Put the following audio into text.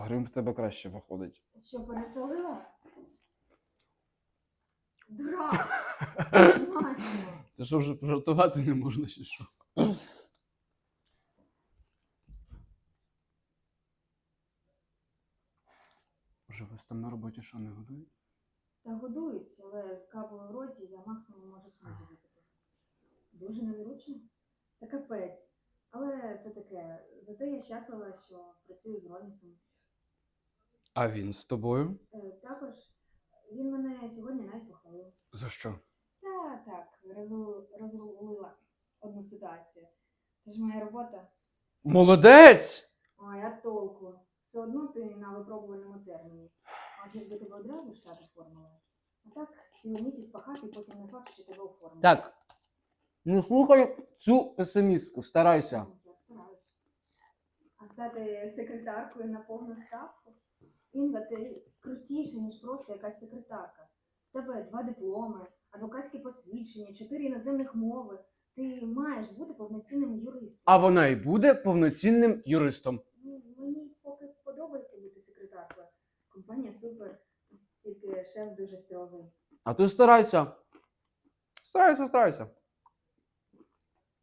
грим в тебе краще виходить. Що, пересолила? Дурак! Смачно! Ти що вже пожартувати не можна чи що? Може, вас там на роботі що не годують? Та годують, але з кавою в роті я максимум можу смузі випити. Дуже незручно. Та капець. Але це таке. Зате я щаслива, що працюю з Ронісом. А він з тобою? Е, також він мене сьогодні навіть похвалив. За що? Та так, розру- розрулила одну ситуацію. Це ж моя робота. Молодець! Ой, а толку. Все одно ти на випробувальному терміні. А якби тебе одразу в штат оформили. А так, цілий місяць пахати, і потім не факт, що тебе оформили. Так. Не слухай цю песимістку, старайся. Я стараюсь. А стати секретаркою на повну ставку? Інга, ти крутіша, ніж просто якась секретарка. В тебе два дипломи, адвокатське посвідчення, чотири іноземних мови. Ти маєш бути повноцінним юристом. А вона і буде повноцінним юристом. Ну, мені поки подобається бути секретаркою. Компанія супер, тільки шеф дуже строгий. А ти старайся. Старайся, старайся.